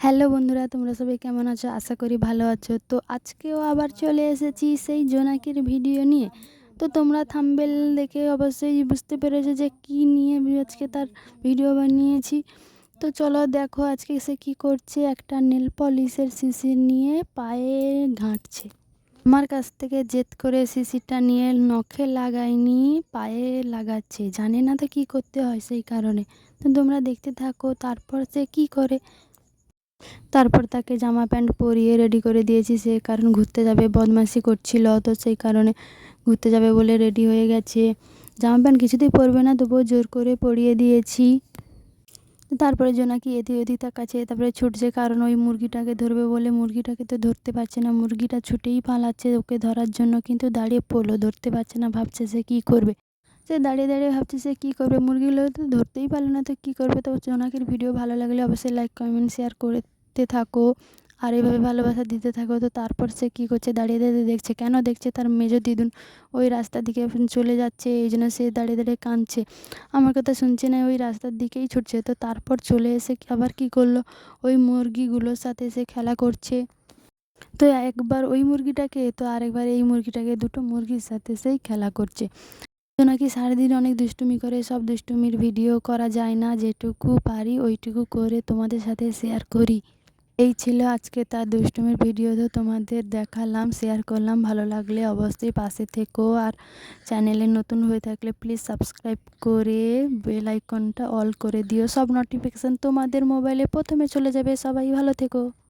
Hello বন্ধুরা, তোমরা সবাই কেমন আছো? আশা করি ভালো আছো। তো আজকেও আবার চলে এসেছি সেই জোনাকির ভিডিও নিয়ে। তো তোমরা থাম্বেল দেখে অবশ্যই বুঝতে পেরেছ যে কি নিয়ে আজকে তার ভিডিও বানিয়েছি। তো চলো দেখো আজকে সে কি করছে। একটা নেল পলিশের শিশির নিয়ে পায়ে ঘাঁটছে। আমার কাছ থেকে জেদ করে শিশিরটা নিয়ে নখে লাগায়নি, পায়ে লাগাচ্ছে। জানে না তো কী করতে হয় সেই কারণে। তো তোমরা দেখতে থাকো, তারপর সে কি করে তারপর তাকে জামা প্যান্ট পরিয়ে রেডি করে দিয়েছি। সে কারণ ঘুরতে যাবে বদমাইশি করছিল, তো সেই কারণে ঘুরতে যাবে বলে রেডি হয়ে গেছে। জামা প্যান্ট কিছুতেই পরবে না, তবুও জোর করে পরিয়ে দিয়েছি। তারপরে যে জোনাকি এদিক ওদিক তাকাচ্ছে, তারপরে ছুটছে, কারণ ওই মুরগিটাকে ধরবে বলে মুরগিটাকে তো ধরতে পারছে না। মুরগিটা ছুটেই পালাচ্ছে ওকে ধরার জন্য, কিন্তু দাঁড়িয়ে পড়ল, ধরতে পারছে না, ভাবছে সে কী করবে। সে দাঁড়িয়ে দাঁড়িয়ে ভাবছে সে কী করবে? মুরগিগুলো তো ধরতেই পারল না, তো কী করবে? তো জোনাকির ভিডিও ভালো লাগলে অবশ্যই লাইক কমেন্ট শেয়ার করতে থাকো। আর এভাবে ভালোবাসা দিতে থাকো। তো তারপর সে কী করছে? দাঁড়িয়ে দাঁড়িয়ে দেখছে। কেন দেখছে? তার মেজো দিদুন ওই রাস্তার দিকে চলে যাচ্ছে। এই জন্য সে দাঁড়িয়ে দাঁড়িয়ে কাঁদছে। আমার কথা শুনছে না, ওই রাস্তার দিকেই ছুটছে। তো তারপর চলে এসে আবার কি করল? ওই মুরগিগুলোর সাথে সে খেলা করছে। তো একবার ওই মুরগিটাকে, তো আরেকবার এই মুরগিটাকে, দুটো মুরগির সাথে সেই খেলা করছে। তো নাকি সারাদিন অনেক দুষ্টুমি করে, সব দুষ্টুমির ভিডিও করা যায় না, যেটুকু পারি ওইটুকু করে তোমাদের সাথে শেয়ার করি। এই ছিল আজকে তার দুষ্টুমির ভিডিও, তো তোমাদের দেখালাম শেয়ার করলাম। ভালো লাগলে অবশ্যই পাশে থেকো আর চ্যানেলে নতুন হয়ে থাকলে প্লিজ সাবস্ক্রাইব করে বেল আইকনটা অল করে দিও। সব নোটিফিকেশান তোমাদের মোবাইলে প্রথমে চলে যাবে। সবাই ভালো থেকো।